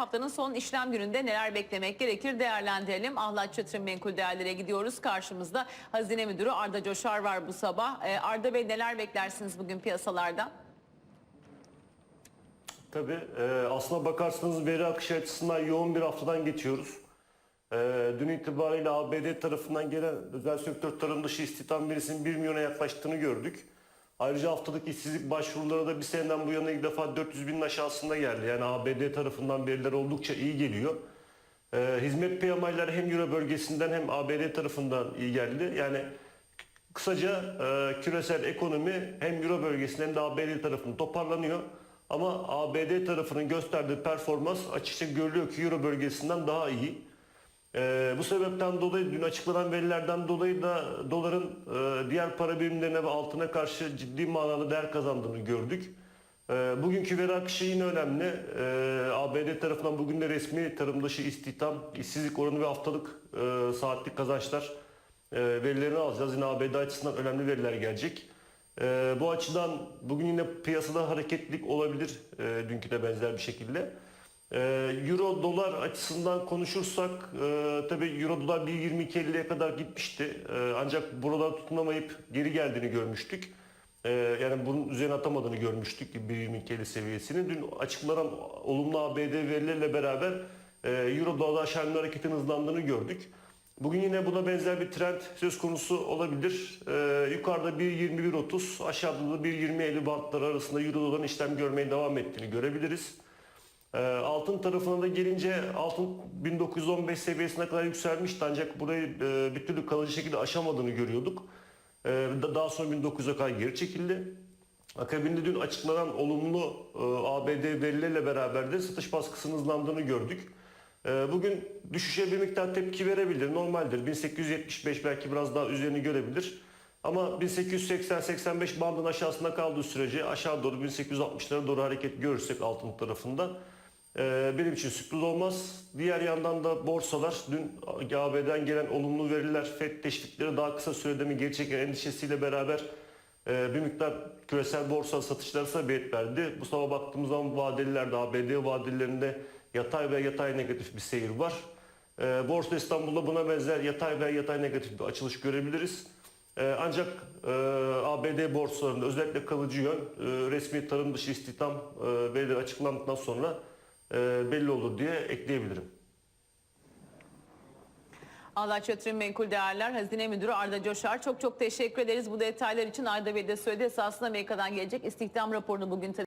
haftanın son işlem gününde neler beklemek gerekir değerlendirelim. Ahlat Çatır'ın menkul değerlere gidiyoruz. Karşımızda Hazine Müdürü Arda Coşar var bu sabah. Ee, Arda Bey neler beklersiniz bugün piyasalardan? Tabii e, aslına bakarsanız veri akışı açısından yoğun bir haftadan geçiyoruz. E, dün itibariyle ABD tarafından gelen özel sektör tarım dışı istihdam verisinin 1 milyona yaklaştığını gördük. Ayrıca haftalık işsizlik başvuruları da bir seneden bu yana ilk defa 400 binin aşağısında geldi. Yani ABD tarafından veriler oldukça iyi geliyor. E, hizmet PMI'ler hem Euro bölgesinden hem ABD tarafından iyi geldi. Yani Kısaca e, küresel ekonomi hem Euro bölgesinde hem de ABD tarafında toparlanıyor. Ama ABD tarafının gösterdiği performans açıkça görülüyor ki Euro bölgesinden daha iyi. E, bu sebepten dolayı dün açıklanan verilerden dolayı da doların e, diğer para birimlerine ve altına karşı ciddi manada değer kazandığını gördük. E, bugünkü veri akışı yine önemli. E, ABD tarafından bugün de resmi tarım dışı istihdam, işsizlik oranı ve haftalık e, saatlik kazançlar e, verilerini alacağız. Yine ABD açısından önemli veriler gelecek. E, bu açıdan bugün yine piyasada hareketlilik olabilir e, dünkü de benzer bir şekilde. E, Euro dolar açısından konuşursak e, tabii Euro dolar 1.22.50'ye kadar gitmişti. E, ancak buradan tutunamayıp geri geldiğini görmüştük. E, yani bunun üzerine atamadığını görmüştük 1.22.50 seviyesini. Dün açıklanan olumlu ABD verileriyle beraber e, Euro dolar aşağı hareketin hızlandığını gördük. Bugün yine buna benzer bir trend söz konusu olabilir. Ee, yukarıda 1.21.30, aşağıda da 1.20.50 bantları arasında Euro doların işlem görmeye devam ettiğini görebiliriz. Ee, altın tarafına da gelince altın 1915 seviyesine kadar yükselmişti ancak burayı e, bir türlü kalıcı şekilde aşamadığını görüyorduk. Ee, da- daha sonra 1900'e kadar geri çekildi. Akabinde dün açıklanan olumlu e, ABD verileriyle beraber de satış baskısının hızlandığını gördük. E, Bugün düşüşe bir miktar tepki verebilir, normaldir. 1875 belki biraz daha üzerini görebilir. Ama 1880-85 bandın aşağısında kaldığı sürece aşağı doğru 1860'lara doğru hareket görürsek altın tarafında benim için sürpriz olmaz. Diğer yandan da borsalar dün AB'den gelen olumlu veriler, FED teşvikleri daha kısa sürede mi geri çeken endişesiyle beraber e, bir miktar küresel borsa satışları sebebiyet verdi. Bu sabah baktığımız zaman vadelilerde, ABD vadelerinde yatay ve yatay negatif bir seyir var. E, Borsa İstanbul'da buna benzer yatay ve yatay negatif bir açılış görebiliriz. E, Ancak e, ABD borsalarında özellikle kalıcı yön e, resmi tarım dışı istihdam e, verileri açıklandıktan sonra belli olur diye ekleyebilirim. Ahlat Çatır'ın menkul değerler Hazine Müdürü Arda Coşar. Çok çok teşekkür ederiz bu detaylar için. Arda Bey de söyledi esasında Amerika'dan gelecek istihdam raporunu bugün